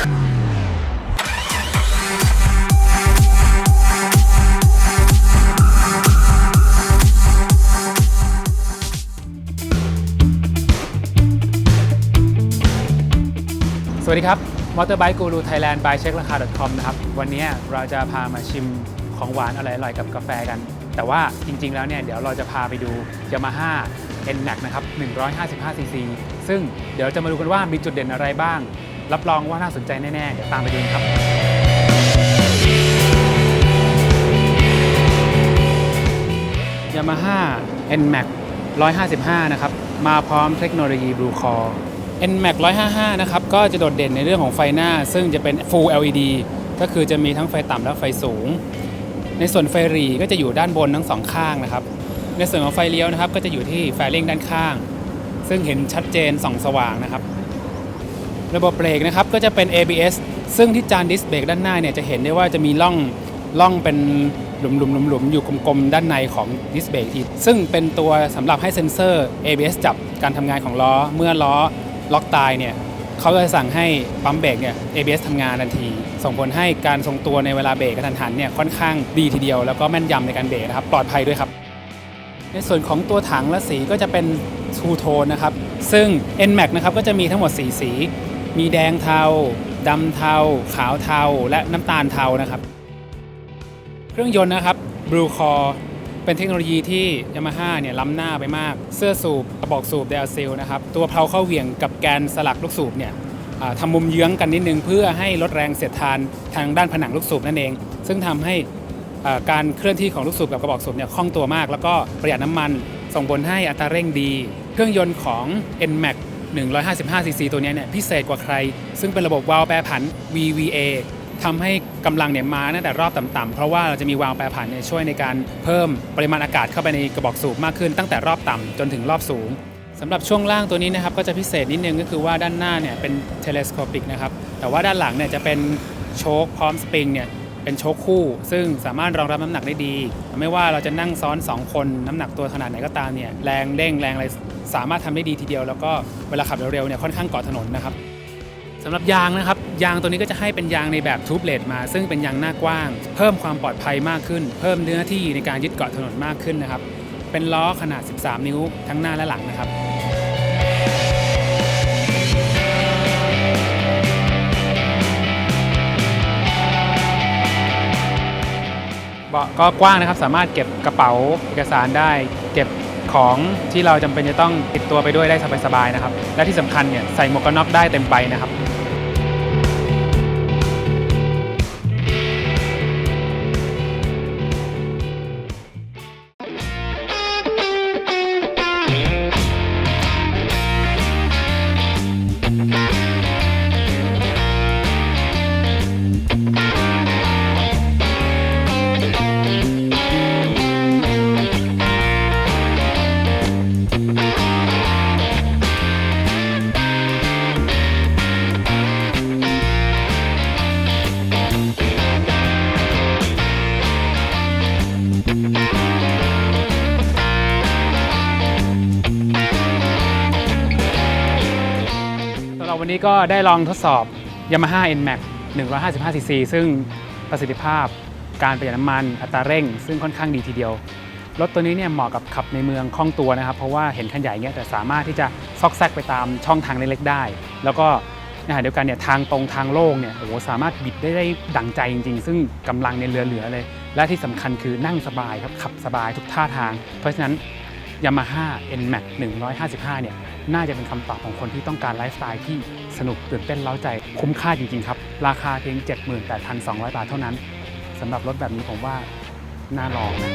สวัสดีครับ Motorbike Guru Thailand by Check ราคา .com นะครับ วันนี้เราจะพามาชิมของหวานอร่อยๆกับกาแฟกัน แต่ว่าจริงๆแล้วเนี่ยเดี๋ยวเราจะพาไปดู Yamaha NMAX นะครับ 155cc ซึ่งเดี๋ยวจะมาดูกันว่ามีจุดเด่นอะไรบ้าง รับรองว่าน่าสนใจแน่ๆเดี๋ยวตามไปดูกันครับ Yamaha NMAX 155 นะครับ มาพร้อมเทคโนโลยี Blue Core NMAX 155 นะครับ ก็จะโดดเด่นในเรื่องของไฟหน้า ซึ่งจะเป็น Full LED ก็คือจะมีทั้งไฟต่ำและไฟสูง ในส่วนไฟหรีก็จะอยู่ด้านบนทั้งสองข้างนะครับ ในส่วนของไฟเลี้ยวนะครับ ก็จะอยู่ที่ไฟเร่งด้านข้าง ซึ่งเห็นชัดเจนส่องสว่างนะครับ ระบบเบรกนะครับก็จะเป็น ABS ซึ่งที่จานดิสเบรกด้านหน้าเนี่ยจะเห็นได้ว่าจะมีร่องร่องเป็นหลุมๆๆๆอยู่กลมๆ ด้านในของดิสเบรกทีซึ่งเป็นตัวสำหรับให้เซ็นเซอร์ ABS จับการทำงานของล้อเมื่อล้อล็อกตายเนี่ยเขาจะสั่งให้ปั๊มเบรกเนี่ย ABS ทำงานทันที ส่งผลให้การทรงตัวในเวลาเบรกกระทันหันเนี่ยค่อนข้างดีทีเดียว แล้วก็แม่นยำในการเบรกนะครับปลอดภัยด้วยครับ ในส่วนของตัวถังและสีก็จะเป็นทูโทนนะครับ ซึ่ง NMAX นะครับก็จะมีทั้งหมด 4 สี มีแดงเทาดำเทา ขาวเทา และน้ำตาลเทานะครับ เครื่องยนต์นะครับ Blue Core เป็นเทคโนโลยีที่ Yamaha เนี่ยล้ำหน้าไปมาก เสื้อสูบกระบอกสูบ d ด l เซลนะครับ ตัวเพลาเข้าเหวี่ยงกับแกนสลักลูกสูบเนี่ยทำมุมเยื้องกันนิดนึง เพื่อให้ลดแรงเสียดทานทางด้านผนังลูกสูบนั่นเอง ซึ่งทำให้การเคลื่อนที่ของลูกสูบกับกระบอกสูบเนี่ยคล่องตัวมาก แล้วก็ประหยัดน้ำมันส่งผลให้อัตราเร่งดี เครื่องยนต์ของ NMAX 155cc ตัวนี้เนี่ยพิเศษกว่าใคร ซึ่งเป็นระบบวาล์วแปรผัน VVA ทำให้กำลังเนี่ยมาตั้งแต่รอบต่ำๆเพราะว่าเราจะมีวาล์วแปรผันเนี่ยช่วยในการเพิ่มปริมาณอากาศเข้าไปในกระบอกสูบมากขึ้น ตั้งแต่รอบต่ำจนถึงรอบสูงสำหรับช่วงล่างตัวนี้นะครับก็จะพิเศษนิดนึงก็คือว่าด้านหน้าเนี่ยเป็นเทเลสโคปิกนะครับแต่ว่าด้านหลังเนี่ยจะเป็นโชคพร้อมสปริงเนี่ย เป็นโชคคู่ ซึ่งสามารถรองรับน้ำหนักได้ดี ไม่ว่าเราจะนั่งซ้อน 2 คนน้ำหนักตัวขนาดไหนก็ตามเนี่ยแรงเร่งแรงอะไรสามารถทำได้ดีทีเดียว แล้วก็เวลาขับเร็วๆเนี่ยค่อนข้างเกาะถนนนะครับสำหรับยางนะครับ ยางตัวนี้ก็จะให้เป็นยางในแบบทูบเลดมา ซึ่งเป็นยางหน้ากว้าง เพิ่มความปลอดภัยมากขึ้น เพิ่มเนื้อที่ในการยึดเกาะถนนมากขึ้นนะครับเป็นล้อขนาด 13 นิ้วทั้งหน้าและหลังนะครับ เบาะก็กว้างนะครับ สามารถเก็บกระเป๋าเอกสารได้ เก็บของที่เราจำเป็นจะต้องติดตัวไปด้วยได้สบายๆนะครับ และที่สำคัญเนี่ยใส่หมวกกันน็อกได้เต็มใบนะครับ นี้ก็ได้ลองทดสอบ Yamaha NMAX 155cc ซึ่งประสิทธิภาพการประหยัดน้ำมันอัตราเร่ง ซึ่งค่อนข้างดีทีเดียว รถตัวนี้เนี่ยเหมาะกับขับในเมืองคล่องตัวนะครับ เพราะว่าเห็นคันใหญ่เงี้ยแต่สามารถที่จะซอกแซกไปตามช่องทางเล็กๆได้ แล้วก็ในขณะเดียวกันเนี่ยทางตรงทางโล่งเนี่ยโอ้โหสามารถบิดได้ได้ดังใจจริง ๆ ซึ่งกำลังในยเหลือๆเลย และที่สำคัญคือนั่งสบายครับขับสบายทุกท่าทาง เพราะฉะนั้น Yamaha NMAX 155เนี่ย น่าจะเป็นคำตอบของคนที่ต้องการไลฟ์สไตล์ที่สนุกตื่นเต้นเล้าใจคุ้มค่าจริงๆครับ ราคาเพียง 78,200 บาทเท่านั้นสำหรับรถแบบนี้ผมว่าน่าลองนะ